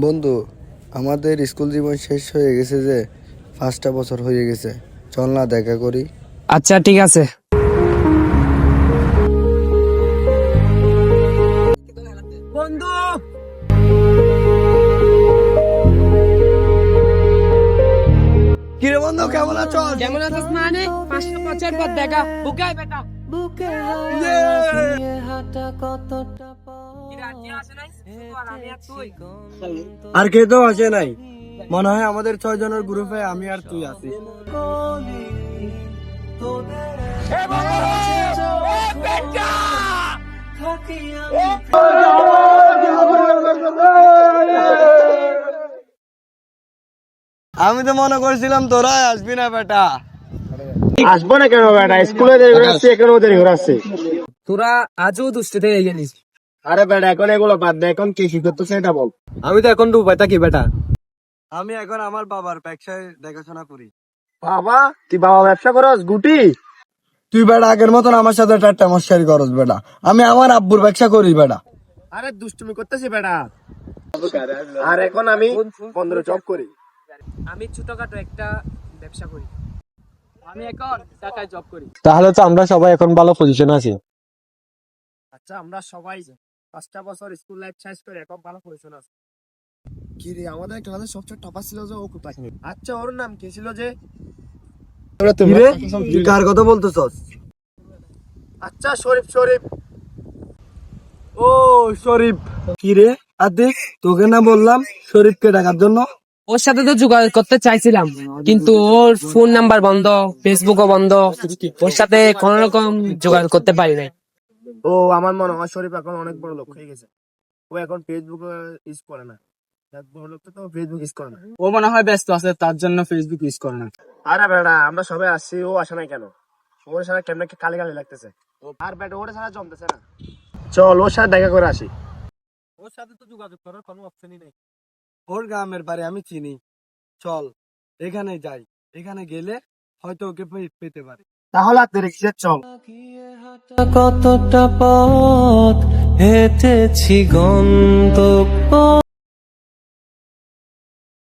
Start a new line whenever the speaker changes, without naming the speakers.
বন্ধু, আমাদের স্কুল জীবন শেষ হয়ে গেছে যে, পাঁচটা বছর হয়ে গেছে। চল না দেখা করি।
আচ্ছা ঠিক আছে।
কিরে বন্ধু কেমন আছো?
কেমন আছিস মানে? পাঁচটা বছর পর দেখা বুকাই বেটা।
বুকে আর কে তো আসে নাই। মনে হয় আমাদের ছয় জনের গ্রুপে আমি আর তুই আছি। আমি তো মনে করছিলাম তোরা আসবি না বেটা।
আসব না কেন বেটা? স্কুলে দেরি করে আসছি এখানেও দেরি করে আসছি।
তোরা আজও দুষ্টিতে হয়ে গেলিস।
আরে বেটা এখন এগুলো বাদ দে এখন কি কি করতেছে এটা বল।
আমি তো এখন ডুবাই থাকি বেটা। আমি এখন আমার বাবার ব্যবসায় দেখাশোনা করি।
বাবা তুই বাবা ব্যবসা করস গুটি?
তুই বেটা আগের মতন আমার সাথে টাট্টা মশারি করস বেটা। আমি আমার আব্বুর ব্যবসা করি বেটা।
আরে দুষ্টুমি করতেছি বেটা। আর এখন আমি পনেরো জব করি।
আমি ছোটখাটো একটা ব্যবসা করি। আমি এখন টাকায় জব করি।
তাহলে তো আমরা সবাই এখন ভালো পজিশন আছি। আচ্ছা আমরা সবাই পাঁচটা বছর স্কুল লাইফ শেষ করে এখন ভালো পজিশন আছে। কি রে আমাদের ক্লাসে সবচেয়ে টপার ছিল যে ও কোথায়? আচ্ছা ওর নাম কি ছিল যে?
কার কথা বলতেছস?
আচ্ছা শরীফ শরীফ।
ও শরীফ। কিরে আদিক তোকে না বললাম শরীফকে ডাকার জন্য?
ওর সাথে তো যোগাযোগ করতে চাইছিলাম কিন্তু ওর ফোন নাম্বার বন্ধ ফেসবুকও বন্ধ ওর সাথে কোন রকম যোগাযোগ করতে পারি নাই।
ও আমার মনে হয় শরীফ এখন অনেক বড় লোক হয়ে গেছে। ও এখন ফেসবুক ইউজ করে না। এক বড় লোক তো ফেসবুক ইউজ করে না।
ও মনে হয় ব্যস্ত আছে তার জন্য ফেসবুক ইউজ করে না।
আরে বেটা আমরা সবাই আসছি ও আসে নাই কেন? ওর সাথে কেমন কালি কালি লাগতেছে? আর বেটা ওর সাথে জমতেছে না। চল ওর সাথে দেখা করে আসি।
ওর সাথে তো যোগাযোগ করার কোনো অপশনই নেই। ওর গ্রামের বাড়ি আমি চিনি। চল এখানে যাই। এখানে গেলে হয়তো ওকে পেতে পারি।
তাহলে আর চল।
কতটা পথ হেঁটেছি গন্তব্য